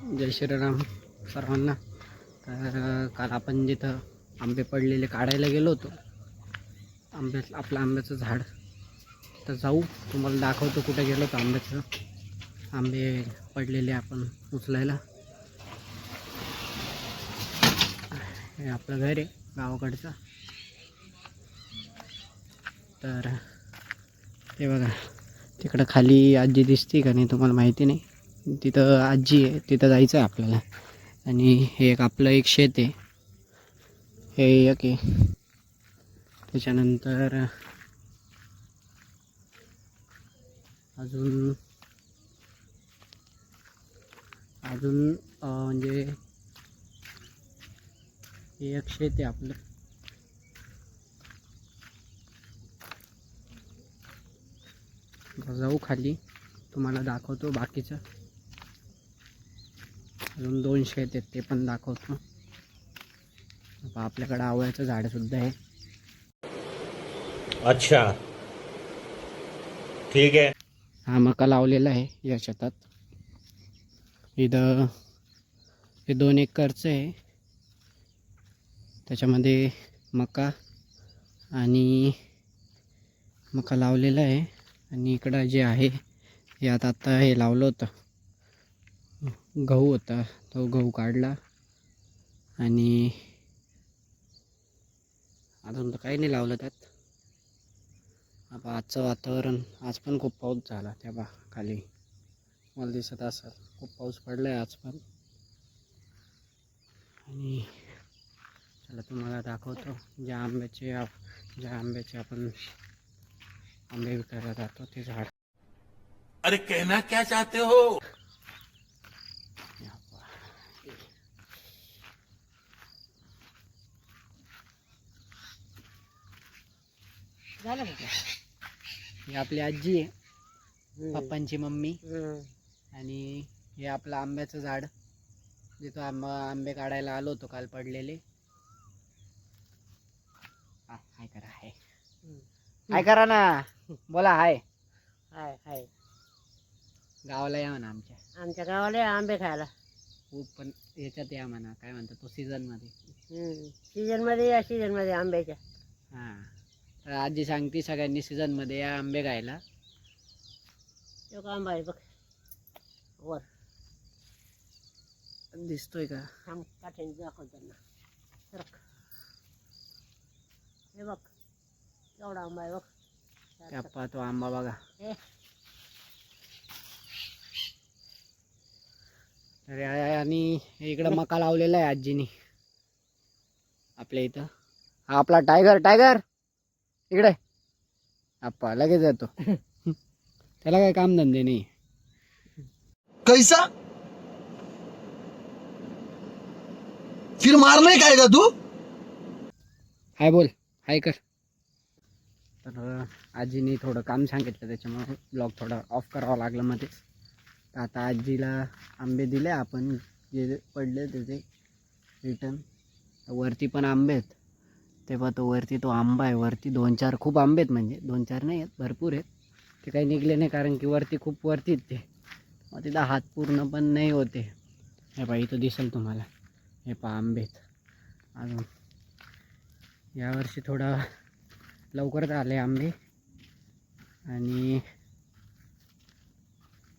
जय श्रीराम सर्वांना. तर काल आपण जिथं आंबे पडलेले काढायला गेलो होतो आंबे आपलं आंब्याचं झाड. तर जाऊ तुम्हाला दाखवतो कुठे गेलो होतो आंब्याचं. आंबे पडलेले आपण उचलायला. हे आपलं घर आहे गावाकडचं. तर ते बघा तिकडं खाली आजी दिसते का नाही तुम्हाला माहिती नाही. तिथं आजी आहे तिथं जायचं आहे आपल्याला. आणि हे एक आपलं एक शेत आहे. हे एक आहे. त्याच्यानंतर अजून अजून म्हणजे हे एक शेत आहे आपलं. जाऊ खाली. तुम्हाला दाखवतो बाकीचं. अजून दोन शेत आहेत ते पण दाखवतो. आपल्याकडं आवळ्याचं झाडसुद्धा आहे. अच्छा. ठीक है हा मका लावलेला आहे या शेतात. इथं हे दोन एकरचं आहे. त्याच्यामध्ये मका आणि मका लावलेला आहे. आणि इकडं जे आहे हे आता आत्ता हे लावलं होतं. गहू होता तो गहू काढला. आणि अजून तर काही नाही लावलं त्यात. आता आजचं वातावरण आज पण खूप पाऊस झाला त्या बा खाली. मला दिसत असेल खूप पाऊस पडला आहे आज पण. आणि चला तुम्हाला दाखवतो ज्या आंब्याचे ज्या आंब्याचे आपण आंबे विकायला जातो ते झाड. अरे कहना क्या चाहते हो? झालं का? ही आपली आजी आहे पप्पांची मम्मी. आणि हे आपलं आंब्याचं झाड. जिथं आंबा आंबे काढायला आलो होतो काल पडलेले. हा, हाय करा हाय. हाय करा ना. बोला हाय. हाय हाय. गावाला या म्हणा आमच्या. आमच्या गावाला आंबे खायला. खूप पण याच्यात या म्हणा काय म्हणतात तो सीझनमध्ये सीजनमध्ये या सीजनमध्ये आंब्याच्या. हां. तर आजी सांगते सगळ्यांनी सीझनमध्ये या आंबे खायला. आंबा आहे बघ. वर. दिसतोय का? थांब काठ्याने दाखव त्यांना. सरक. हे बघ. आंबा आहे बघ. तो आंबा बघा. हे. अरे आ- आणि इकडं मका लावलेला आहे आजीनी. आपल्या इथं. हा आपला टायगर टायगर इकडे. आप्पा लगेच येतो त्याला काय काम धंदे नाही. कैसा? फिर मारने का आएगा तू? हाय बोल हाय कर. तर आजीनी थोडं काम सांगितलं त्याच्यामुळे ब्लॉग थोडा ऑफ करावा लागला मध्येच. तर आता आजीला आंबे दिले आपण जे पडले त्याचे रिटर्न वरती पण आंबे आहेत. तेव्हा तो वरती तो आंबा आहे वरती दोन चार खूप आंबे आहेत म्हणजे दोन चार नाही आहेत भरपूर आहेत. ते काही निघले नाही कारण की वरती खूप वरती आहेत ते. मग तिथं हात पूर्ण पण नाही होते. हे पहा इथं दिसेल तुम्हाला. हे पहा आंबे अजून. यावर्षी थोडा लवकरच आले आंबे. आणि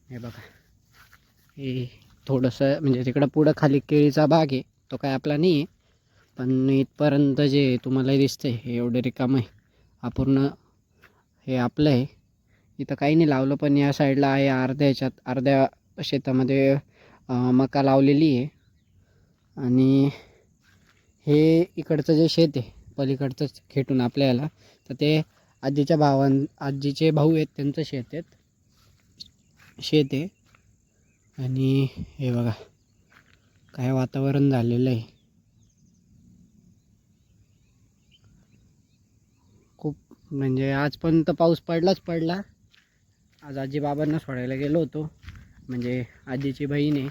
हे बघा. हे थोडंसं म्हणजे तिकडं पुढं खाली केळीचा बाग आहे तो काय आपला नाही आहे. पण इथपर्यंत जे तुम्हाला दिसतंय हे एवढे रिकाम आहे. हा पूर्ण हे आपलं आहे. इथं काही नाही लावलं पण या साईडला आहे अर्ध्या ह्याच्यात अर्ध्या शेतामध्ये मका लावलेली आहे. आणि हे इकडचं जे शेत आहे पलीकडचं खेटून आपल्याला तर ते आजीच्या भावां आजीचे भाऊ आहेत त्यांचं शेत आहेत. शेत आहे. आणि हे बघा काय वातावरण झालेलं आहे खूप म्हणजे आजपर्यंत पाऊस पडलाच पडला. आज आजी बाबांना सोडायला गेलो होतो. म्हणजे आजीची बहीण आहे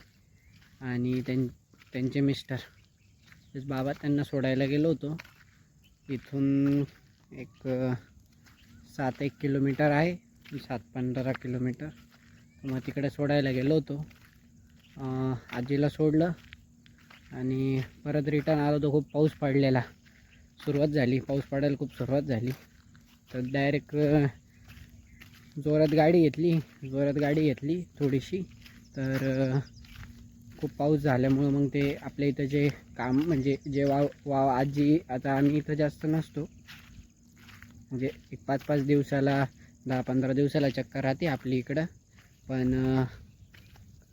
आणि त्यां त्यांचे मिस्टर. बाबा त्यांना सोडायला गेलो होतो. इथून एक सात एक किलोमीटर आहे. सात पंधरा किलोमीटर. मग तिकडे सोडायला गेलो होतो. आजीला सोडलं आणि परत रिटर्न आलो तो खूप पाऊस पडलेला. सुरुवात झाली. पाऊस पडायला खूप सुरुवात झाली. तर डायरेक्ट जोरात गाडी घेतली. जोरात गाडी घेतली थोडीशी. तर खूप पाऊस झाल्यामुळं मग ते आपल्या इथं जे काम म्हणजे जे वाव वाव आजी आता आम्ही इथं जास्त नसतो. म्हणजे एक पाच पाच दिवसाला दहा पंधरा दिवसाला चक्कर राहते आपली इकडं. पण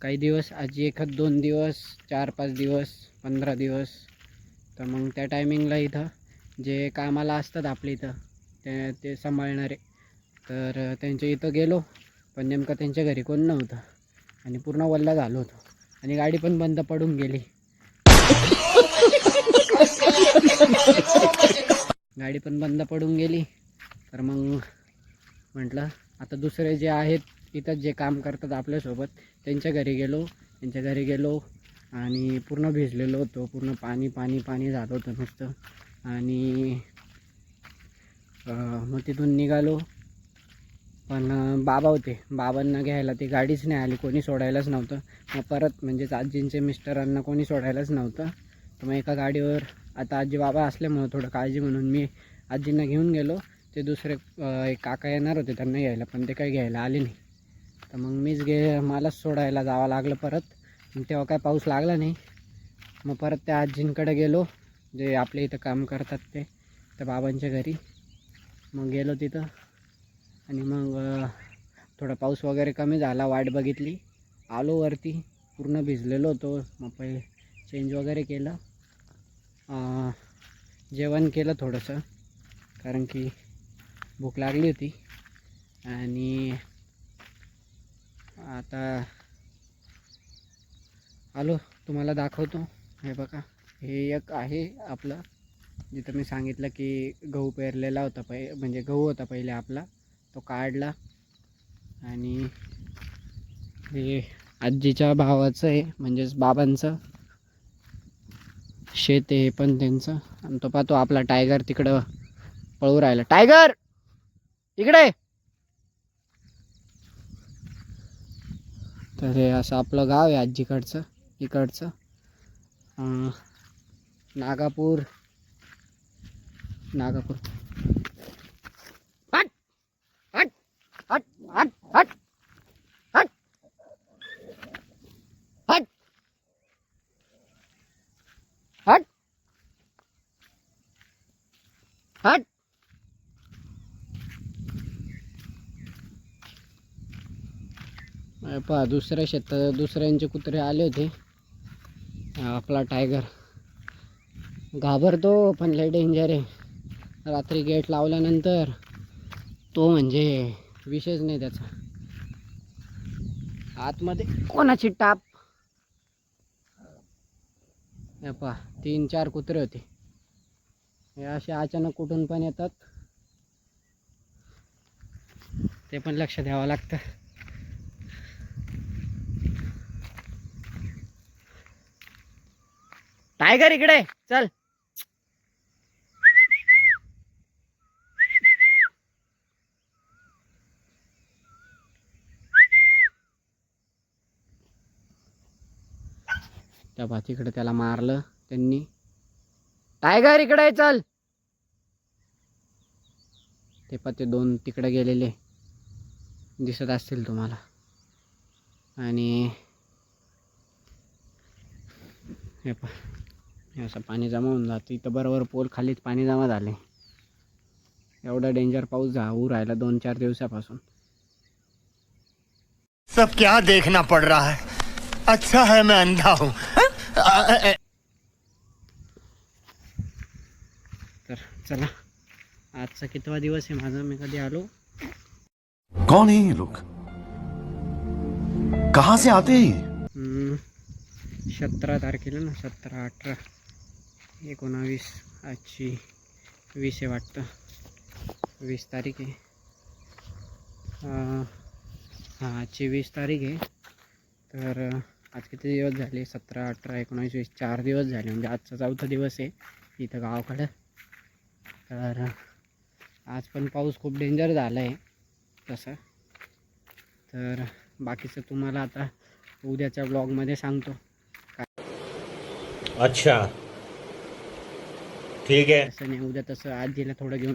काही दिवस आजी एखाद दोन दिवस चार पाच दिवस पंधरा दिवस. तर मग त्या टायमिंगला इथं जे कामाला असतात आपल्या इथं ते ते सांभाळणारे. तर त्यांच्या इथं गेलो पण नेमकं त्यांच्या घरी कोण नव्हतं. आणि पूर्ण वल्ला झालो होतो. आणि गाडी पण बंद पडून गेली. गाडी पण बंद पडून गेली. तर मग म्हटलं आता दुसरे जे आहेत इथं जे काम करतात आपल्यासोबत त्यांच्या घरी गेलो. त्यांच्या घरी गेलो आणि पूर्ण भिजलेलो होतो. पूर्ण पाणी पाणी पाणी झालं होतं नुसतं. आणि मग तिथून निघालो. पण बाबा होते. बाबांना घ्यायला ती गाडीच नाही आली. कोणी सोडायलाच नव्हतं. मग परत म्हणजेच आजींचे मिस्टरांना कोणी सोडायलाच नव्हतं. तर मग एका गाडीवर आता आजी बाबा असल्यामुळं थोडं काळजी म्हणून मी आजींना घेऊन गेलो. ते दुसरे एक काका येणार होते त्यांना घ्यायला पण ते काही घ्यायला आले नाही. तर मग मीच गे मलाच सोडायला जावं लागलं परत. मग तेव्हा काय पाऊस लागला नाही. मग परत त्या आजींकडे गेलो. जे आपल्या इथं काम करतात ते त्या बाबांच्या घरी. मग गेलो तिथं. आणि मग थोडा पाऊस वगैरे कमी झाला वाट बघितली. आलो वरती पूर्ण भिजलेलो होतो. मग पहिले चेंज वगैरे केलं. जेवण केलं थोडंसं. कारण की भूक लागली होती. आणि आता आलो तुम्हाला दाखवतो. हे बघा हे एक आहे आपलं जिथं मी सांगितलं की गहू पेरलेला होता पहि म्हणजे गहू होता पहिले आपला तो काढला. आणि हे आजीच्या भावाचं आहे म्हणजेच बाबांचं. शेत आहे पण त्यांचं. आणि तो पाहतो आपला टायगर तिकडं पळू राहिला. टायगर इकडे! तर हे असं आपलं गाव आहे आजीकडचं इकडचं. नागापूर. नागापूर. हट! हट! हट! हट! हट! हट! हट! हट! हट! अरे पहा दुसऱ्या शेत दुसऱ्यांचे कुत्रे आले होते. आपला टायगर घाबरतो पण लय डेंजर आहे. रात्री गेट लावल्यानंतर तो म्हणजे विषयच नाही त्याचा. आतमध्ये कोणाची टाप? पहा तीन चार कुत्रे होते. हे असे अचानक कुठून पण येतात. ते पण लक्ष द्यावं लागतं. टायगर इकडे चल. त्या भातीकडे त्याला मारलं त्यांनी. टायगर इकडे चल. ते पत्ते दोन तिकडे गेलेले. दिसत असतील तुम्हाला. आणि हे पा असं पाणी जमा होऊन जातं. इथं बरोबर पोल खालीच पाणी जमा झाले. एवढा डेंजर पाऊस जाऊ राहिला दोन चार दिवसापासून. सब क्या देखना पड़ रहा है. अच्छा है मैं अंधा हूँ. तर चला. आजचा कितवा दिवस आहे माझा? मी कधी आलो? कौन है ये लोग? कहाँ से आते हैं सतरा तारखेला ना सतरा अठरा एकोणावीस आजची वीस आहे वाटतं. वीस तारीख आहे. अं, हां आजची वीस तारीख आहे. तर आज किती दिवस झाले? सतरा अठरा एकोणावीस वीस चार दिवस झाले. म्हणजे आजचा चौथा दिवस आहे इथं गावाकडं. तर आज पण पाऊस खूप डेंजर झाला आहे तसं. तर बाकीचं तुम्हाला आता उद्याच्या ब्लॉगमध्ये सांगतो. अच्छा. ठीक है तसं नाही उद्या तसं आजीला थोडं घेऊन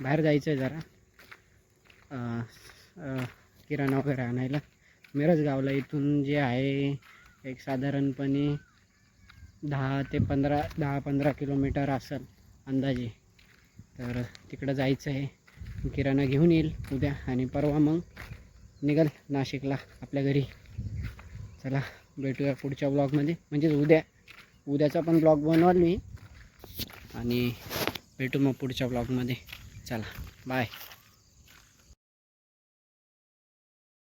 बाहेर जायचं आहे जरा किराणा वगैरे आणायला. मिरज गावला इथून जे आहे एक साधारणपणे दहा ते पंधरा दहा पंधरा किलोमीटर असेल अंदाजे. तर तिकडं जायचं आहे. किराणा घेऊन येईल उद्या आणि परवा मग निघाल नाशिकला आपल्या घरी. चला भेटूया पुढच्या ब्लॉगमध्ये. म्हणजेच उद्या उद्याचा पण ब्लॉग बनवाल मी. आणि भेटू मग पुढच्या ब्लॉगमध्ये. चला बाय.